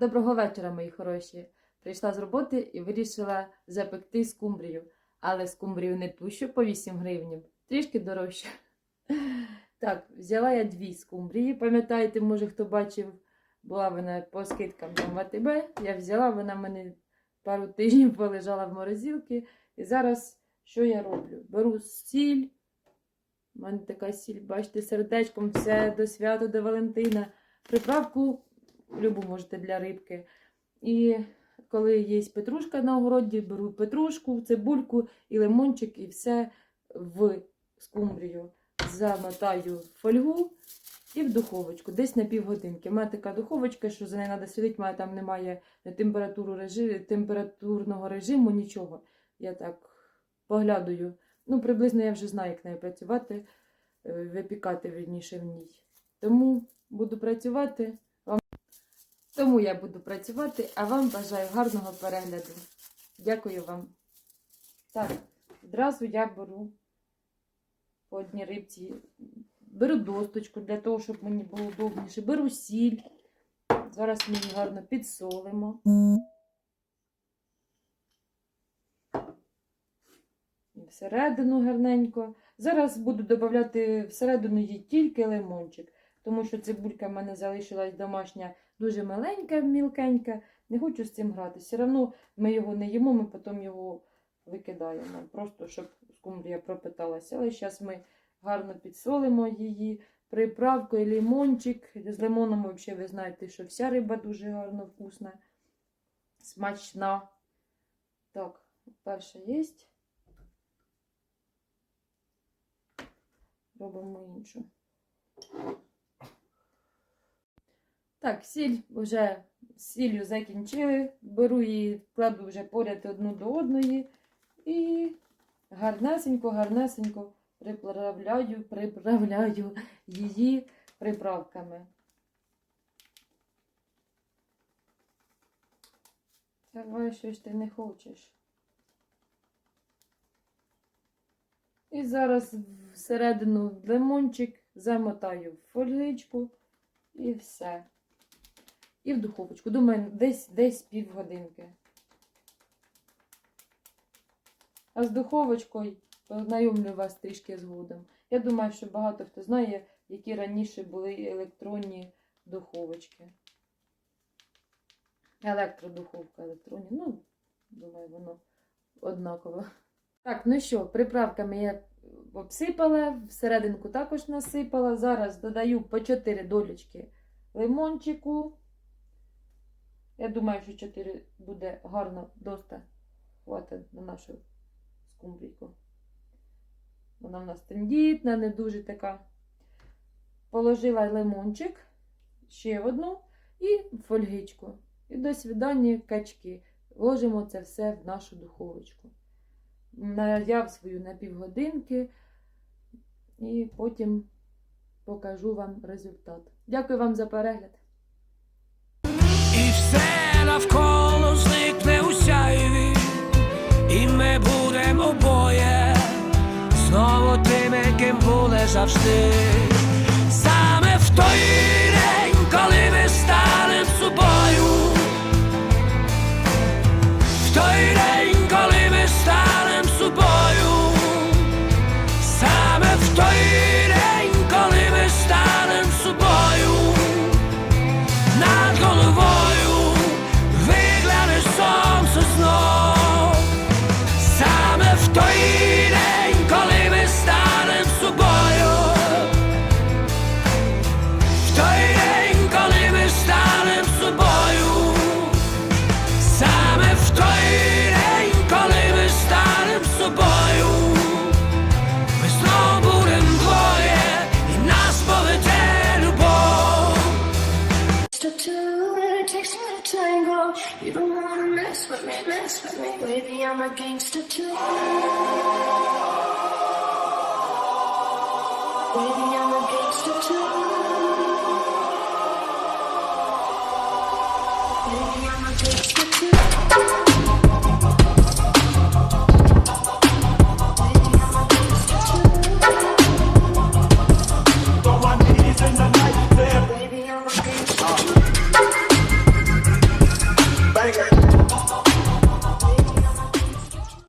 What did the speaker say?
Доброго вечора, мої хороші. Прийшла з роботи і вирішила запекти скумбрію. Але скумбрію не ту, що по 8 гривнів, трішки дорожче. Так, взяла я дві скумбрії. Пам'ятаєте, може, хто бачив, була вона по скидкам там в АТБ. Я взяла, вона мене пару тижнів полежала в морозилці. І зараз що я роблю? Беру сіль. У мене така сіль, бачите, сердечком все до свята, до Валентина. Приправку любу можете для рибки. І коли є петрушка на огороді, беру петрушку, цибульку і лимончик, і все в скумбрію. Замотаю фольгу і в духовочку, десь на півгодинки. У мене така духовочка, що за нею треба сидіти, у мене там немає температуру режиму, температурного режиму, нічого. Я так поглядаю. Ну, приблизно я вже знаю, як нею працювати, е, випікати вірніше в ній. Тому буду працювати. Тому я буду працювати, а вам бажаю гарного перегляду. Дякую вам. Так, одразу я беру по одній рибці, беру досточку для того, щоб мені було удобніше. Беру сіль. Зараз її гарно підсолимо. Всередину гарненько. Зараз буду додавати всередину її тільки лимончик, тому що цибулька в мене залишилась домашня дуже маленька, мілкенька. Не хочу з цим грати. Все одно ми його не їмо, ми потім його викидаємо. Просто щоб скумбрія пропиталася. Але зараз ми гарно підсолимо її. Приправкою лимончик. З лимоном, взагалі, ви знаєте, що вся риба дуже гарно вкусна, смачна. Так, перша є. Робимо іншу. Так, сіль вже сіллю закінчили. Беру її, кладу вже поряд одну до одної і гарнесенько, гарнесенько приправляю, приправляю її приправками. Давай, що ж ти не хочеш. І зараз всередину лимончик замотаю в фольгичку і все. І в духовочку. Думаю, десь десь півгодинки. А з духовочкою познайомлю вас трішки згодом. Я думаю, що багато хто знає, які раніше були електронні духовочки. Електродуховка електронні. Ну, думаю, воно однаково. Так, ну що, приправками я обсипала, всерединку також насипала. Зараз додаю по 4 долічки лимончику. Я думаю, що 4 буде гарно доста хватить на нашу скумбрійку. Вона в нас тендітна, не дуже така. Положила лимончик, ще одну і фольгичку. І до свидання качки. Ложимо це все в нашу духовочку. Наяв свою на півгодинки і потім покажу вам результат. Дякую вам за перегляд. Все навколо зникне у сяйві, і ми будемо обоє знову тими, ким були завжди. Mess with me, baby. I'm a gangster too. Baby, I'm a gangster too. Baby, I'm a gangster